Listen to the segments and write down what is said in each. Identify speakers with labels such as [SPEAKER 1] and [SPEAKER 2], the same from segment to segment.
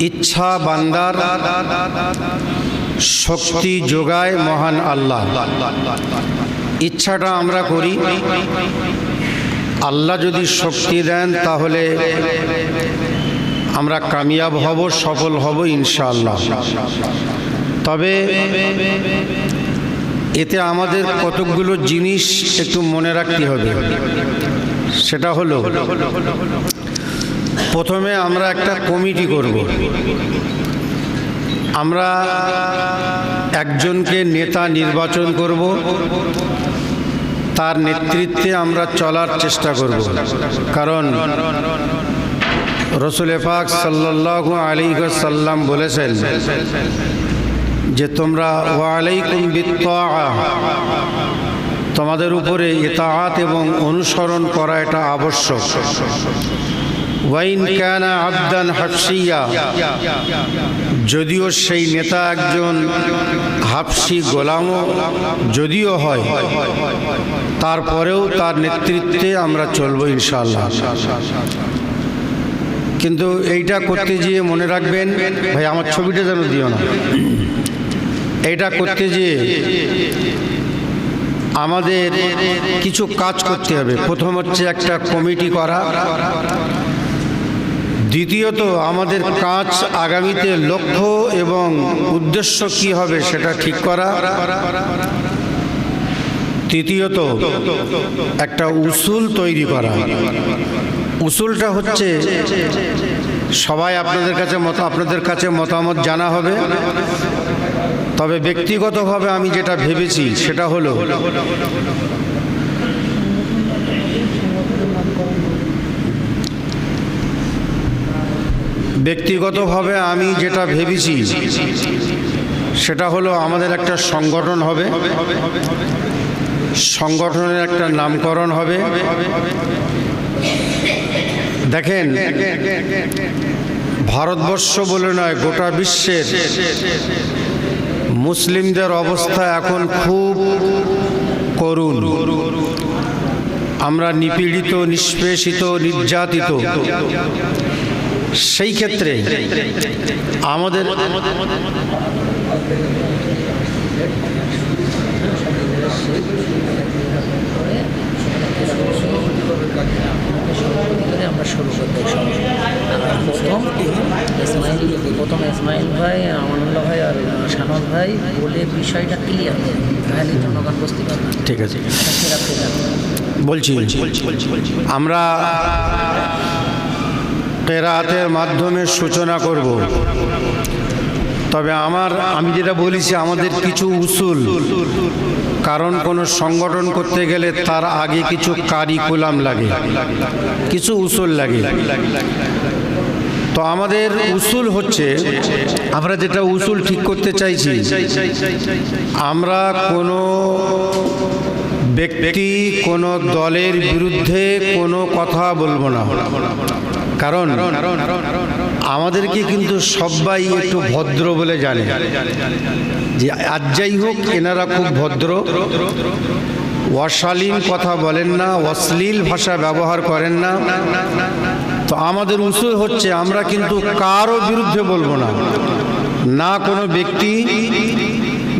[SPEAKER 1] ইচ্ছা বান্দার শক্তি যোগায় মহান আল্লাহ। ইচ্ছাটা আমরা করি। আল্লাহ যদি শক্তি দেন, তাহলে আমরা কামিয়াব হব, সফল হব ইনশাআল্লাহ। তবে এতে আমাদের কতকগুলো জিনিস একটু মনে রাখতে হবে। সেটা হলো প্রথমে আমরা একটা কমিটি করব। আমরা একজনকে নেতা নির্বাচন করব। তার নেতৃত্বে আমরা চলার চেষ্টা করব। কারণ রসুল পাক সাল্লাল্লাহু আলী সাল্লাম বলেছেন যে, তোমরা ওয়ালাইকুম তোমাদের উপরে ইতাআত এবং অনুসরণ করা এটা আবশ্যক। ওয়াইন কানা আবদান হাফসিয়া। যদিও সেই নেতা একজন হাফসি গোলামও যদিও হয় তারপরেও তার নেতৃত্বে আমরা চলবো ইনশাল্লাহ কিন্তু এইটা করতে গিয়ে মনে রাখবেন ভাই আমার ছবিটা যেন দিও না। এইটা করতে গিয়ে আমাদের কিছু কাজ করতে হবে। প্রথম হচ্ছে একটা কমিটি করা দ্বিতীয়ত, আমাদের কাজ আগামীতে লক্ষ্য এবং উদ্দেশ্য কি হবে সেটা ঠিক করা। তৃতীয়ত, একটা উসুল তৈরি করা। উসুলটা হচ্ছে, সবাই আপনাদের কাছে মত, আপনাদের কাছে মতামত জানা হবে। তবে ব্যক্তিগতভাবে আমি যেটা ভেবেছি সেটা হলো ব্যক্তিগতভাবে আমি যেটা ভেবেছি, সেটা হলো আমাদের একটা সংগঠন হবে। সংগঠনের একটা নামকরণ হবে। দেখেন, ভারতবর্ষ বলে নয়, গোটা বিশ্বের মুসলিমদের অবস্থা এখন খুব করুণ। আমরা নিপীড়িত, নিষ্পেষিত, নির্যাতিত। সেই ক্ষেত্রে আমাদের
[SPEAKER 2] আমরা শুরু করতে প্রথম ইসমাইল প্রথম ইসমাইল ভাই আমানুল্লাহ ভাই আর সানদ ভাই বলে বিষয়টা ক্লিয়ার তাহলে জনগণ বুঝতে পারবে
[SPEAKER 1] ঠিক আছে বলছি। আমরা কেরাতের মাধ্যমে সূচনা করব। তবে আমার, আমি যেটা বলেছি, আমাদের কিছু উসুল। কারণ কোনো সংগঠন করতে গেলে তার আগে কিছু কারিকুলাম লাগে, কিছু উসুল লাগে। তো আমাদের উসুল হচ্ছে, আমরা যেটা উসুল ঠিক করতে চাইছি, আমরা কোনো ব্যক্তি, কোনো দলের বিরুদ্ধে কোনো কথা বলব না। কারণ আমাদেরকে কিন্তু সবাই একটু ভদ্র বলে জানে। যে আজ যাই হোক, এনারা খুব ভদ্র। অশালীন কথা বলেন না, অশ্লীল ভাষা ব্যবহার করেন না। তো আমাদের উসুল হচ্ছে, আমরা কিন্তু কারও বিরুদ্ধে বলব না। না কোনো ব্যক্তি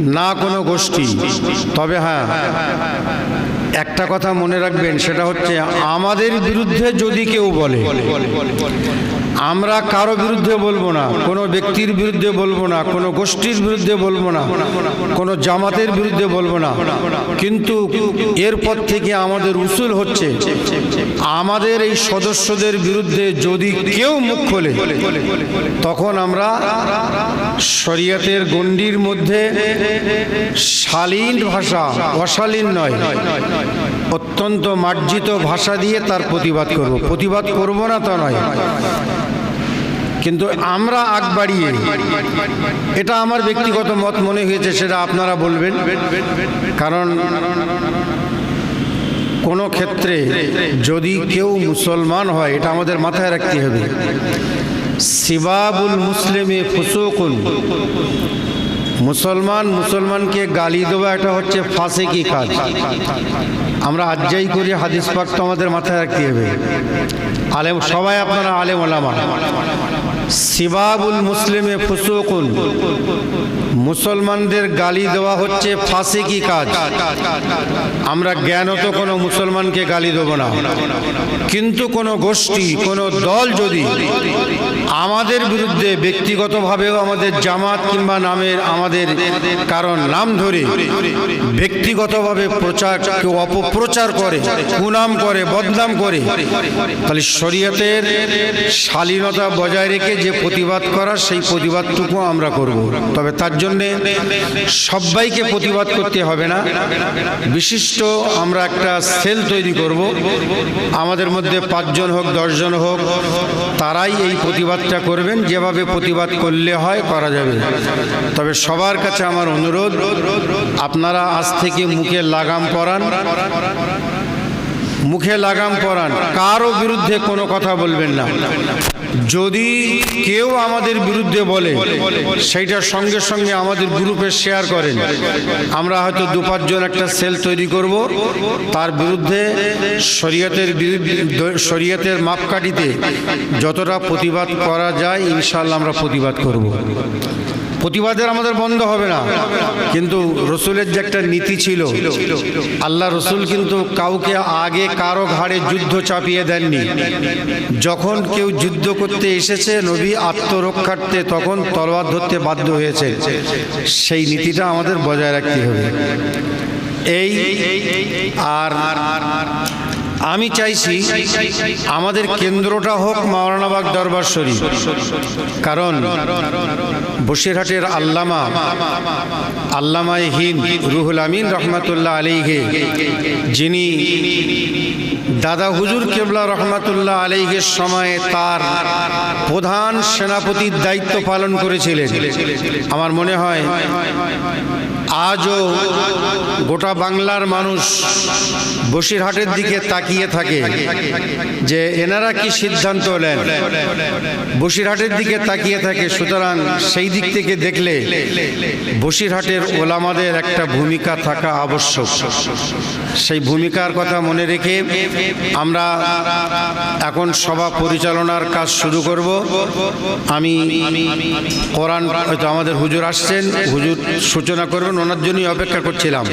[SPEAKER 1] না কোনো গোষ্ঠী। তবে হ্যাঁ একটা কথা মনে রাখবেন, সেটা হচ্ছে আমাদের বিরুদ্ধে যদি কেউ বলে আমরা কারও বিরুদ্ধে বলব না, কোনো ব্যক্তির বিরুদ্ধে বলব না, কোনো গোষ্ঠীর বিরুদ্ধে বলব না, কোনো জামাতের বিরুদ্ধে বলব না। কিন্তু এরপর থেকে আমাদের উসুল হচ্ছে, আমাদের এই সদস্যদের বিরুদ্ধে যদি কেউ মুখ খোলে, তখন আমরা শরিয়তের গণ্ডির মধ্যে শালীন ভাষা অশালীন নয়। অত্যন্ত মার্জিত ভাষা দিয়ে তার প্রতিবাদ করব। প্রতিবাদ করব না তা নয়। কিন্তু আমরা আগ বাড়িয়ে এটা আমার ব্যক্তিগত মত মনে হয়েছে সেটা আপনারা বলবেন। কারণ কোনো ক্ষেত্রে যদি কেউ মুসলমান হয় এটা আমাদের মাথায় রাখতে হবে। সিবাবুল মুসলিমে ফুসুকুন। মুসলমান মুসলমানকে গালি দেওয়া এটা হচ্ছে ফাঁসে কি কাজ? আমরা আজ্জাই করি, হাদিস পাক তো আমাদের মাথায় রাখতে হবে। আলেম, সবাই আপনারা আলেম ওলামা। সিবাবুল মুসলিমে ফুসুকুন। মুসলমানদের গালি দেওয়া হচ্ছে ফাঁসিকি কাজ? আমরা জ্ঞান জ্ঞানত কোনো মুসলমানকে গালি দেবো না। কিন্তু কোনো গোষ্ঠী, কোনো দল যদি আমাদের বিরুদ্ধে ব্যক্তিগতভাবেও আমাদের জামাত কিংবা নামের আমাদের কারণ নাম ধরে ব্যক্তিগতভাবে প্রচার কেউ অপপ্রচার করে, কুনাম করে, বদনাম করে, তাহলে শরীয়তের শালীনতা বজায় রেখে যে প্রতিবাদ করা সেই প্রতিবাদটুকু আমরা করব। তবে তার জন্যে সবাইকে প্রতিবাদ করতে হবে না। বিশিষ্ট আমরা একটা সেল তৈরি করব। আমাদের মধ্যে পাঁচজন হোক, দশজন হোক তারাই এই প্রতিবাদটা করবেন। যেভাবে প্রতিবাদ করলে হয়, করা যাবে। তবে সবার কাছে আমার অনুরোধ, আপনারা আজ থেকে মুখে লাগাম পরান। মুখে লাগাম পরান, কারও বিরুদ্ধে কোনো কথা বলবেন না। যদি কেউ আমাদের বিরুদ্ধে বলে, সেইটার সঙ্গে সঙ্গে আমাদের গ্রুপে শেয়ার করেন। আমরা হয়তো দু পাঁচজন একটা সেল তৈরি করব, তার বিরুদ্ধে শরীয়তের শরীয়তের মাপকাঠিতে যতটা প্রতিবাদ করা যায় ইনশাল্লাহ আমরা প্রতিবাদ করব। প্রতিবাদের আমাদের বন্ধ হবে না। কিন্তু রসুলের যে একটা নীতি ছিল, আল্লাহ রসুল কিন্তু কাউকে আগে কারও ঘাড়ে যুদ্ধ চাপিয়ে দেননি। যখন কেউ যুদ্ধ করতে এসেছে, নবী আত্মরক্ষার্থে তখন তলোয়ার ধরতে বাধ্য হয়েছে। সেই নীতিটা আমাদের বজায় রাখতে হবে। এই আর আমি চাইছি আমাদের কেন্দ্রটা হোক মাওলানাবাগ দরবার শরীফ। কারণ বসিরহাটের আল্লামা, আল্লামায় হিন্দ রুহুল আমিন রহমাতুল্লাহ আলীহে যিনি দাদা হুজুর কেবলা রহমতুল্লাহ আলীহের সময়ে তার প্রধান সেনাপতির দায়িত্ব পালন করেছিলেন। আমার মনে হয় আজও গোটা বাংলার মানুষ বসিরহাটের দিকে তাকিয়ে থাকে যে এনারা কি সিদ্ধান্ত নেন। বসিরহাটের দিকে তাকিয়ে থাকে, সুতরাং সেই দিক থেকে দেখলে বসিরহাটের ওলামাদের একটা ভূমিকা থাকা আবশ্যক। সেই ভূমিকার কথা মনে রেখে আমরা এখন সভা পরিচালনার কাজ শুরু করব। আমি কোরআন, হয়তো আমাদের হুজুর আসছেন, হুজুর সূচনা করবেন, ওনার জন্যই অপেক্ষা করছিলাম।